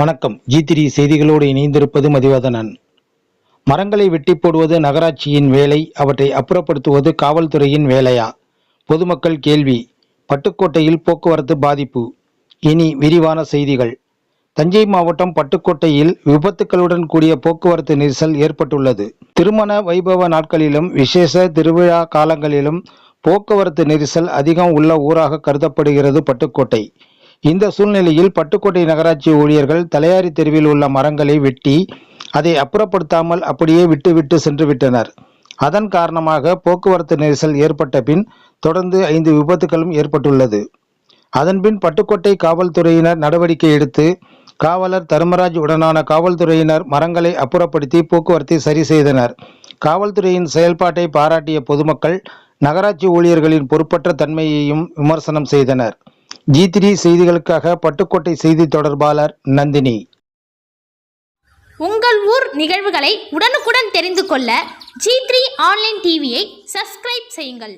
வணக்கம். G three செய்திகளோடு இணைந்திருப்பது மதிவதனன். மரங்களை வெட்டி போடுவது நகராட்சியின் வேலை அவற்றை அப்புறப்படுத்துவது காவல்துறையின் வேலையா? பொதுமக்கள் கேள்வி. பட்டுக்கோட்டையில் போக்குவரத்து பாதிப்பு. இனி விரிவான செய்திகள். தஞ்சை மாவட்டம் பட்டுக்கோட்டையில் விபத்துக்களுடன் கூடிய போக்குவரத்து நெரிசல் ஏற்பட்டுள்ளது. திருமண வைபவ நாட்களிலும் விசேஷ திருவிழா காலங்களிலும் போக்குவரத்து நெரிசல் அதிகம் உள்ள ஊராக கருதப்படுகிறது பட்டுக்கோட்டை. இந்த சூழ்நிலையில் பட்டுக்கோட்டை நகராட்சி ஊழியர்கள் தலையாரி தெருவில் உள்ள மரங்களை வெட்டி அதை அப்புறப்படுத்தாமல் அப்படியே விட்டுவிட்டு சென்று விட்டனர். அதன் காரணமாக போக்குவரத்து நெரிசல் ஏற்பட்ட பின் தொடர்ந்து ஐந்து விபத்துகளும் ஏற்பட்டுள்ளது. அதன்பின் பட்டுக்கோட்டை காவல்துறையினர் நடவடிக்கை எடுத்து காவலர் தர்மராஜ் உடனான காவல்துறையினர் மரங்களை அப்புறப்படுத்தி போக்குவரத்தை சரி செய்தனர். காவல்துறையின் செயல்பாட்டை பாராட்டிய பொதுமக்கள் நகராட்சி ஊழியர்களின் பொறுப்பற்ற தன்மையையும் விமர்சனம் செய்தனர். ஜி த்ரீ செய்திகளுக்காக பட்டுக்கோட்டை செய்தி தொடர்பாளர் நந்தினி. உங்கள் ஊர் நிகழ்வுகளை உடனுக்குடன் தெரிந்து கொள்ள ஜி த்ரீ ஆன்லைன் டிவியை சப்ஸ்கிரைப் செய்யுங்கள்.